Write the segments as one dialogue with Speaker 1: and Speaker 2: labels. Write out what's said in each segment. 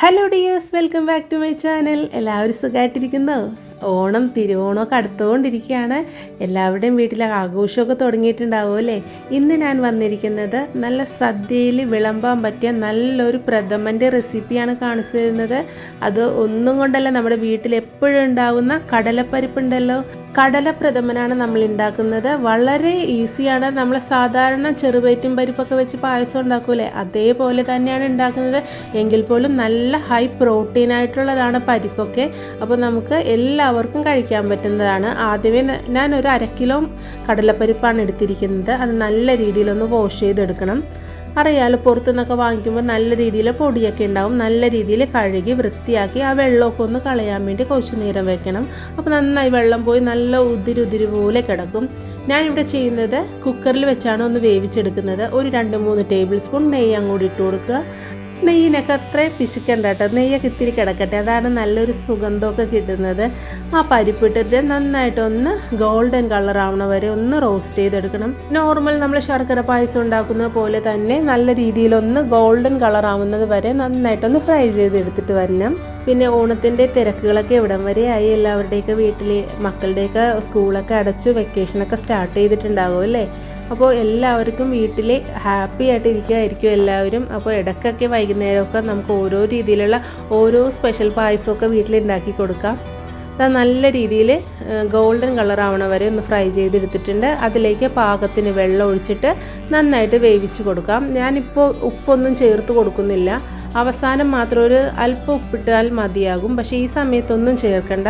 Speaker 1: Hello dears welcome back to my channel എല്ലാവരും സുഖമായിട്ടിരിക്കുന്നു ഓണം തിരുവോണമൊക്കെ അടുത്തുകൊണ്ടിരിക്കുകയാണ്. എല്ലാവരുടെയും വീട്ടിലെ ആഘോഷമൊക്കെ തുടങ്ങിയിട്ടുണ്ടാവും അല്ലേ? ഇന്ന് ഞാൻ വന്നിരിക്കുന്നത് നല്ല സദ്യയിൽ വിളമ്പാൻ പറ്റിയ നല്ലൊരു പ്രഥമന്റെ റെസിപ്പിയാണ് കാണിച്ചു തരുന്നത്. അത് ഒന്നും കൊണ്ടല്ല നമ്മുടെ വീട്ടിൽ എപ്പോഴും ഉണ്ടാകുന്ന കടലപ്പരിപ്പുണ്ടല്ലോ. കടലപ്രഥമനാണ് നമ്മൾ ഉണ്ടാക്കുന്നത്. വളരെ ഈസിയാണ് നമ്മൾ സാധാരണ ചെറുപയറ്റും പരിപ്പൊക്കെ വെച്ച് പായസം ഉണ്ടാക്കൂലേ? അതേപോലെ തന്നെയാണ് ഉണ്ടാക്കുന്നത്. എങ്കിൽ പോലും നല്ല ഹൈ പ്രോട്ടീൻ ആയിട്ടുള്ളതാണ് പരിപ്പൊക്കെ. അപ്പോൾ നമുക്ക് എല്ലാവർക്കും കഴിക്കാൻ പറ്റുന്നതാണ്. ആദ്യമേ ഞാൻ ഒരു അര കിലോ കടലപ്പരിപ്പാണ് എടുത്തിരിക്കുന്നത്. അത് നല്ല രീതിയിലൊന്ന് വാഷ് ചെയ്തെടുക്കണം. അറിയാലോ പുറത്തുനിന്നൊക്കെ വാങ്ങിക്കുമ്പോൾ നല്ല രീതിയിൽ പൊടിയൊക്കെ ഉണ്ടാവും. നല്ല രീതിയിൽ കഴുകി വൃത്തിയാക്കി ആ വെള്ളമൊക്കെ ഒന്ന് കളയാൻ വേണ്ടി കുറച്ച് നേരം വെക്കണം. അപ്പോൾ നന്നായി വെള്ളം പോയി നല്ല ഉതിരി ഉതിരി പോലെ കിടക്കും. ഞാനിവിടെ ചെയ്യുന്നത് കുക്കറിൽ വെച്ചാണ് ഒന്ന് വേവിച്ചെടുക്കുന്നത്. ഒരു രണ്ട് മൂന്ന് ടേബിൾ സ്പൂൺ നെയ്യ് അങ്ങോട്ട് ഇട്ട് കൊടുക്കുക. നെയ്യിനൊക്കെ അത്ര പിശുക്കണ്ട കേട്ടോ. നെയ്യൊക്കെ ഇത്തിരി കിടക്കട്ടെ. അതാണ് നല്ലൊരു സുഗന്ധമൊക്കെ കിട്ടുന്നത്. ആ പരിപ്പിട്ടിട്ട് നന്നായിട്ടൊന്ന് ഗോൾഡൻ കളർ ആവണ വരെ ഒന്ന് റോസ്റ്റ് ചെയ്തെടുക്കണം. നോർമൽ നമ്മൾ ശർക്കര പായസം ഉണ്ടാക്കുന്ന പോലെ തന്നെ നല്ല രീതിയിലൊന്ന് ഗോൾഡൻ കളർ ആവുന്നത് വരെ നന്നായിട്ടൊന്ന് ഫ്രൈ ചെയ്തെടുത്തിട്ട് വരണം. പിന്നെ ഓണത്തിന്റെ തിരക്കുകളൊക്കെ ഇവിടം വരെ ആയി. എല്ലാവരുടെയൊക്കെ വീട്ടിൽ മക്കളുടെയൊക്കെ സ്കൂളൊക്കെ അടച്ചു വെക്കേഷനൊക്കെ സ്റ്റാർട്ട് ചെയ്തിട്ടുണ്ടാകും അല്ലേ? അപ്പോൾ എല്ലാവർക്കും വീട്ടിൽ ഹാപ്പി ആയിട്ട് ഇരിക്കുമായിരിക്കും എല്ലാവരും. അപ്പോൾ ഇടയ്ക്കൊക്കെ വൈകുന്നേരമൊക്കെ നമുക്ക് ഓരോ രീതിയിലുള്ള ഓരോ സ്പെഷ്യൽ പായസമൊക്കെ വീട്ടിൽ ഉണ്ടാക്കി കൊടുക്കാം. അത് നല്ല രീതിയിൽ ഗോൾഡൻ കളർ ആവണ വരെ ഒന്ന് ഫ്രൈ ചെയ്തെടുത്തിട്ടുണ്ട്. അതിലേക്ക് പാകത്തിന് വെള്ളം ഒഴിച്ചിട്ട് നന്നായിട്ട് വേവിച്ച് കൊടുക്കാം. ഞാനിപ്പോൾ ഉപ്പൊന്നും ചേർത്ത് കൊടുക്കുന്നില്ല. അവസാനം മാത്രം ഒരു അല്പം ഉപ്പിട്ടാൽ മതിയാകും. പക്ഷേ ഈ സമയത്തൊന്നും ചേർക്കണ്ട.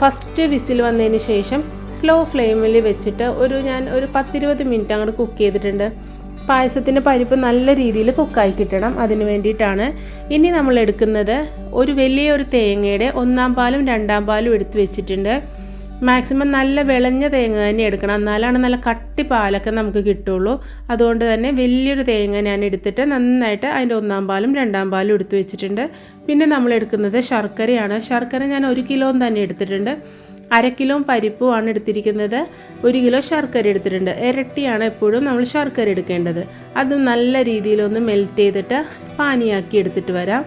Speaker 1: ഫസ്റ്റ് വിസിൽ വന്നതിന് ശേഷം സ്ലോ ഫ്ലെയിമിൽ വെച്ചിട്ട് ഒരു ഞാൻ ഒരു പത്തിരുപത് മിനിറ്റ് അങ്ങോട്ട് കുക്ക് ചെയ്തിട്ടുണ്ട്. പായസത്തിന്റെ പരിപ്പ് നല്ല രീതിയിൽ കുക്കായി കിട്ടണം. അതിന് വേണ്ടിയിട്ടാണ് ഇനി നമ്മൾ എടുക്കുന്നത് ഒരു വലിയൊരു തേങ്ങയുടെ ഒന്നാം പാലും രണ്ടാം പാലും എടുത്ത് വെച്ചിട്ടുണ്ട്. മാക്സിമം നല്ല വിളഞ്ഞ തേങ്ങ തന്നെ എടുക്കണം. എന്നാലാണ് നല്ല കട്ടി പാലൊക്കെ നമുക്ക് കിട്ടുള്ളൂ. അതുകൊണ്ട് തന്നെ വലിയൊരു തേങ്ങ ഞാൻ എടുത്തിട്ട് നന്നായിട്ട് അതിന്റെ ഒന്നാം പാലും രണ്ടാം പാലും എടുത്ത് വെച്ചിട്ടുണ്ട്. പിന്നെ നമ്മൾ എടുക്കുന്നത് ശർക്കരയാണ്. ശർക്കര ഞാൻ ഒരു കിലോ തന്നെ എടുത്തിട്ടുണ്ട്. അര കിലോ പരിപ്പുമാണ് എടുത്തിരിക്കുന്നത്. ഒരു കിലോ ശർക്കര എടുത്തിട്ടുണ്ട്. ഇരട്ടിയാണ് എപ്പോഴും നമ്മൾ ശർക്കര എടുക്കേണ്ടത്. അത് നല്ല രീതിയിലൊന്ന് മെൽറ്റ് ചെയ്തിട്ട് പാനിയാക്കി എടുത്തിട്ട് വരാം.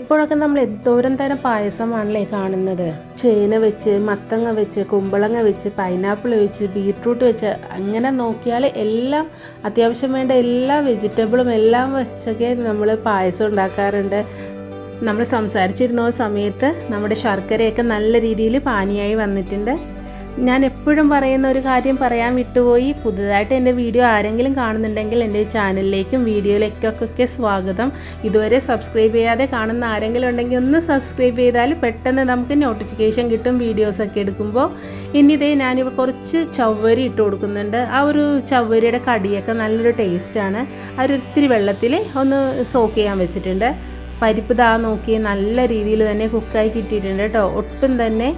Speaker 1: ഇപ്പോഴൊക്കെ നമ്മൾ എന്തോരം തരം പായസമാണല്ലേ കാണുന്നത്? ചേന വെച്ച് മത്തങ്ങ വെച്ച് കുമ്പളങ്ങ വെച്ച് പൈനാപ്പിൾ വെച്ച് ബീട്രൂട്ട് വെച്ച് അങ്ങനെ നോക്കിയാൽ എല്ലാം അത്യാവശ്യം വേണ്ട എല്ലാ വെജിറ്റബിളും എല്ലാം വെച്ചൊക്കെ നമ്മൾ പായസം ഉണ്ടാക്കാറുണ്ട്. നമ്മൾ സംസാരിച്ചിരുന്ന സമയത്ത് നമ്മുടെ ശർക്കരയൊക്കെ നല്ല രീതിയിൽ പാനിയായി വന്നിട്ടുണ്ട്. ഞാൻ എപ്പോഴും പറയുന്ന ഒരു കാര്യം പറയാൻ വിട്ടുപോയി. പുതുതായിട്ട് എന്റെ വീഡിയോ ആരെങ്കിലും കാണുന്നുണ്ടെങ്കിൽ എന്റെ ചാനലിലേക്കും വീഡിയോയിലേക്കൊക്കെ സ്വാഗതം. ഇതുവരെ സബ്സ്ക്രൈബ് ചെയ്യാതെ കാണുന്ന ആരെങ്കിലും ഉണ്ടെങ്കിൽ ഒന്ന് സബ്സ്ക്രൈബ് ചെയ്താൽ പെട്ടെന്ന് നമുക്ക് നോട്ടിഫിക്കേഷൻ കിട്ടും വീഡിയോസൊക്കെ എടുക്കുമ്പോൾ. ഇനിതേ ഞാനിപ്പോൾ കുറച്ച് ചവ്വരി ഇട്ട് കൊടുക്കുന്നുണ്ട്. ആ ഒരു ചവ്വരിയുടെ കടിയൊക്കെ നല്ലൊരു ടേസ്റ്റാണ് അതൊരിത്തിരി വെള്ളത്തിൽ ഒന്ന് സോക്ക് ചെയ്യാൻ വെച്ചിട്ടുണ്ട്. പരിപ്പ് ദാ നോക്കി നല്ല രീതിയിൽ തന്നെ കുക്കായി കിട്ടിയിട്ടുണ്ട് കേട്ടോ. ഒട്ടും തന്നെ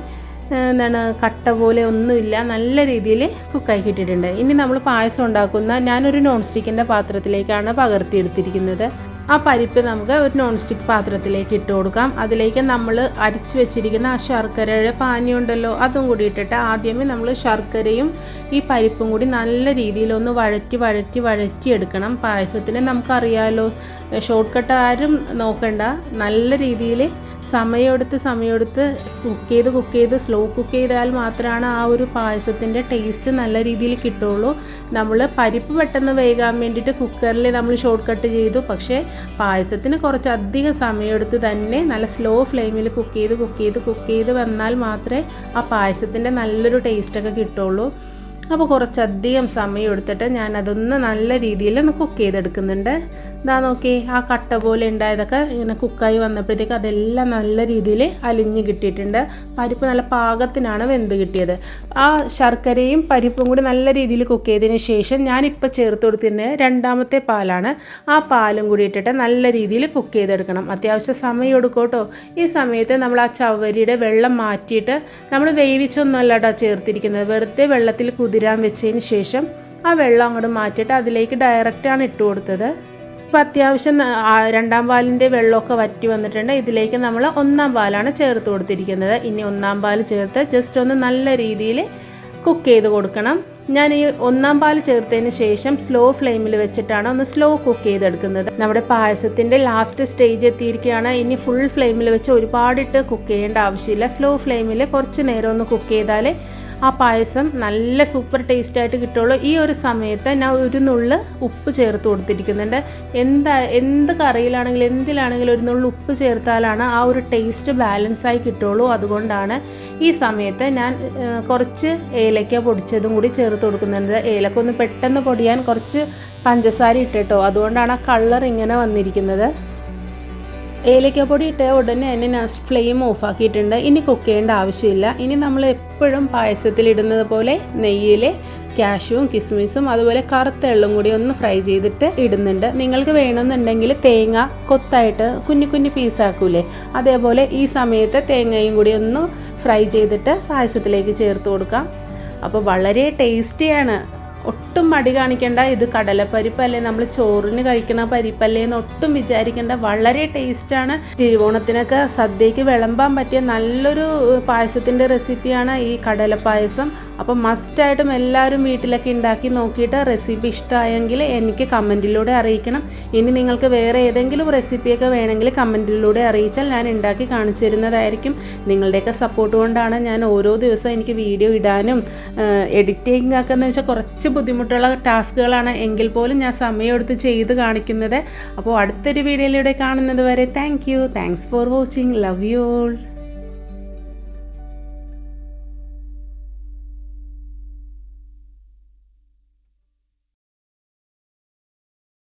Speaker 1: എന്താണ് കട്ട പോലെ ഒന്നുമില്ല. നല്ല രീതിയിൽ കുക്കായി കിട്ടിയിട്ടുണ്ട്. ഇനി നമ്മൾ പായസം ഉണ്ടാക്കുന്ന ഞാനൊരു നോൺ സ്റ്റിക്കിന്റെ പാത്രത്തിലേക്കാണ് പകർത്തിയെടുത്തിരിക്കുന്നത് ആ പരിപ്പ് നമുക്ക് ഒരു നോൺ സ്റ്റിക്ക് പാത്രത്തിലേക്ക് ഇട്ട് കൊടുക്കാം. അതിലേക്ക് നമ്മൾ അരിച്ചു വെച്ചിരിക്കുന്ന ആ ശർക്കരയുടെ പാനി ഉണ്ടല്ലോ അതും കൂടി ഇട്ടിട്ട് ആദ്യമേ നമ്മൾ ശർക്കരയും ഈ പരിപ്പും കൂടി നല്ല രീതിയിലൊന്ന് വഴറ്റി വഴറ്റി വഴറ്റി എടുക്കണം. പായസത്തിന് നമുക്കറിയാലോ ഷോർട്ട് കട്ട് ആരും നോക്കണ്ട. നല്ല രീതിയിൽ സമയമെടുത്ത് സമയമെടുത്ത് കുക്ക് ചെയ്ത് കുക്ക് ചെയ്ത് സ്ലോ കുക്ക് ചെയ്താൽ മാത്രമാണ് ആ ഒരു പായസത്തിന്റെ ടേസ്റ്റ് നല്ല രീതിയിൽ കിട്ടുള്ളൂ. നമ്മൾ പരിപ്പ് പെട്ടെന്ന് വേകാൻ വേണ്ടിയിട്ട് കുക്കറിൽ നമ്മൾ ഷോർട്ട് കട്ട് ചെയ്തു. പക്ഷേ പായസത്തിന് കുറച്ചധികം സമയമെടുത്ത് തന്നെ നല്ല സ്ലോ ഫ്ലെയിമിൽ കുക്ക് ചെയ്ത് കുക്ക് ചെയ്ത് കുക്ക് ചെയ്ത് വന്നാൽ മാത്രമേ ആ പായസത്തിന്റെ നല്ലൊരു ടേസ്റ്റൊക്കെ കിട്ടുള്ളൂ. അപ്പോൾ കുറച്ചധികം സമയം എടുത്തിട്ട് ഞാനതൊന്ന് നല്ല രീതിയിൽ ഒന്ന് കുക്ക് ചെയ്തെടുക്കുന്നുണ്ട്. ഇതാ നോക്കി ആ കട്ട പോലെ ഉണ്ടായതൊക്കെ ഇങ്ങനെ കുക്കായി വന്നപ്പോഴത്തേക്ക് അതെല്ലാം നല്ല രീതിയിൽ അലിഞ്ഞ് കിട്ടിയിട്ടുണ്ട്. പരിപ്പ് നല്ല പാകത്തിനാണ് വെന്ത് കിട്ടിയത്. ആ ശർക്കരയും പരിപ്പും കൂടി നല്ല രീതിയിൽ കുക്ക് ചെയ്തതിന് ശേഷം ഞാനിപ്പോൾ ചേർത്ത് കൊടുത്തിരുന്ന രണ്ടാമത്തെ പാലാണ് ആ പാലും കൂടി ഇട്ടിട്ട് നല്ല രീതിയിൽ കുക്ക് ചെയ്തെടുക്കണം. അത്യാവശ്യം സമയം എടുക്കോട്ടോ ഈ സമയത്ത് നമ്മൾ ആ ചവരിയുടെ വെള്ളം മാറ്റിയിട്ട് നമ്മൾ വേവിച്ചൊന്നുമല്ല കേട്ടോ ചേർത്തിരിക്കുന്നത്. വെറുതെ വെള്ളത്തിൽ കുതിരാൻ വെച്ചതിന് ശേഷം ആ വെള്ളം അങ്ങോട്ട് മാറ്റിയിട്ട് അതിലേക്ക് ഡയറക്റ്റാണ് ഇട്ട് കൊടുത്തത്. ഇപ്പോൾ അത്യാവശ്യം രണ്ടാം പാലിന്റെ വെള്ളമൊക്കെ വറ്റി വന്നിട്ടുണ്ട്. ഇതിലേക്ക് നമ്മൾ ഒന്നാം പാലാണ് ചേർത്ത് കൊടുത്തിരിക്കുന്നത്. ഇനി ഒന്നാം പാൽ ചേർത്ത് ജസ്റ്റ് ഒന്ന് നല്ല രീതിയിൽ കുക്ക് ചെയ്ത് കൊടുക്കണം. ഞാൻ ഈ ഒന്നാം പാൽ ചേർത്തതിന് ശേഷം സ്ലോ ഫ്ലെയിമിൽ വെച്ചിട്ടാണ് ഒന്ന് സ്ലോ കുക്ക് ചെയ്തെടുക്കുന്നത്. നമ്മുടെ പായസത്തിന്റെ ലാസ്റ്റ് സ്റ്റേജ് എത്തിയിരിക്കുകയാണ്. ഇനി ഫുൾ ഫ്ലെയിമിൽ വെച്ച് ഒരുപാടിട്ട് കുക്ക് ചെയ്യേണ്ട ആവശ്യമില്ല. സ്ലോ ഫ്ലെയിമിൽ കുറച്ച് നേരം ഒന്ന് കുക്ക് ചെയ്താലേ ആ പായസം നല്ല സൂപ്പർ ടേസ്റ്റ് ആയിട്ട് കിട്ടുള്ളൂ. ഈ ഒരു സമയത്ത് ഞാൻ ഒരു നുള്ള് ഉപ്പ് ചേർത്ത് കൊടുത്തിരിക്കുന്നുണ്ട്. എന്താ എന്ത് കറിയിലാണെങ്കിലും എന്തിലാണെങ്കിലും ഒരു നുള്ളു ഉപ്പ് ചേർത്താലാണ് ആ ഒരു ടേസ്റ്റ് ബാലൻസ് ആയി കിട്ടുള്ളൂ. അതുകൊണ്ടാണ് ഈ സമയത്ത് ഞാൻ കുറച്ച് ഏലക്ക പൊടിച്ചതും കൂടി ചേർത്ത് കൊടുക്കുന്നുണ്ട്. ഏലക്ക ഒന്ന് പെട്ടെന്ന് പൊടിയാൻ കുറച്ച് പഞ്ചസാര ഇട്ടിട്ടോ. അതുകൊണ്ടാണ് ആ കളർ ഇങ്ങനെ വന്നിരിക്കുന്നത്. ഏലക്കപ്പൊടി ഇട്ട ഉടനെ തന്നെ ഞാൻ ഫ്ലെയിം ഓഫ് ആക്കിയിട്ടുണ്ട്. ഇനി കുക്ക് ചെയ്യേണ്ട ആവശ്യമില്ല. ഇനി നമ്മൾ എപ്പോഴും പായസത്തിൽ ഇടുന്നത് പോലെ നെയ്യിൽ കാഷ്യൂവും കിസ്മിസും അതുപോലെ കറുത്ത എള്ളും കൂടി ഒന്ന് ഫ്രൈ ചെയ്തിട്ട് ഇടുന്നുണ്ട്. നിങ്ങൾക്ക് വേണമെന്നുണ്ടെങ്കിൽ തേങ്ങ കൊത്തായിട്ട് കുഞ്ഞു കുഞ്ഞു പീസാക്കൂലേ അതേപോലെ ഈ സമയത്ത് തേങ്ങയും കൂടി ഒന്ന് ഫ്രൈ ചെയ്തിട്ട് പായസത്തിലേക്ക് ചേർത്ത് കൊടുക്കാം. അപ്പോൾ വളരെ ടേസ്റ്റിയാണ് ഒട്ടും മടി കാണിക്കേണ്ട. ഇത് കടലപ്പരിപ്പല്ലേ? നമ്മൾ ചോറിന് കഴിക്കുന്ന പരിപ്പല്ലേ എന്ന് ഒട്ടും വിചാരിക്കേണ്ട. വളരെ ടേസ്റ്റാണ് തിരുവോണത്തിനൊക്കെ സദ്യക്ക് വിളമ്പാൻ പറ്റിയ നല്ലൊരു പായസത്തിന്റെ റെസിപ്പിയാണ് ഈ കടലപ്പായസം. അപ്പം മസ്റ്റായിട്ടും എല്ലാവരും വീട്ടിലൊക്കെ ഉണ്ടാക്കി നോക്കിയിട്ട് റെസിപ്പി ഇഷ്ടമായെങ്കിൽ എനിക്ക് കമന്റിലൂടെ അറിയിക്കണം. ഇനി നിങ്ങൾക്ക് വേറെ ഏതെങ്കിലും റെസിപ്പിയൊക്കെ വേണമെങ്കിൽ കമന്റിലൂടെ അറിയിച്ചാൽ ഞാൻ ഉണ്ടാക്കി കാണിച്ചു തരുന്നതായിരിക്കും. നിങ്ങളുടെയൊക്കെ സപ്പോർട്ട് കൊണ്ടാണ് ഞാൻ ഓരോ ദിവസം എനിക്ക് വീഡിയോ ഇടാനും എഡിറ്റിംഗ് ഒക്കെ എന്ന് വെച്ചാൽ ബുദ്ധിമുട്ടുള്ള ടാസ്കുകളാണ് എങ്കിൽ പോലും ഞാൻ സമയമെടുത്ത് ചെയ്ത് കാണിക്കുന്നത്. അപ്പോൾ അടുത്തൊരു വീഡിയോയിലൂടെ കാണുന്നത് വരെ thank you thanks for watching love you all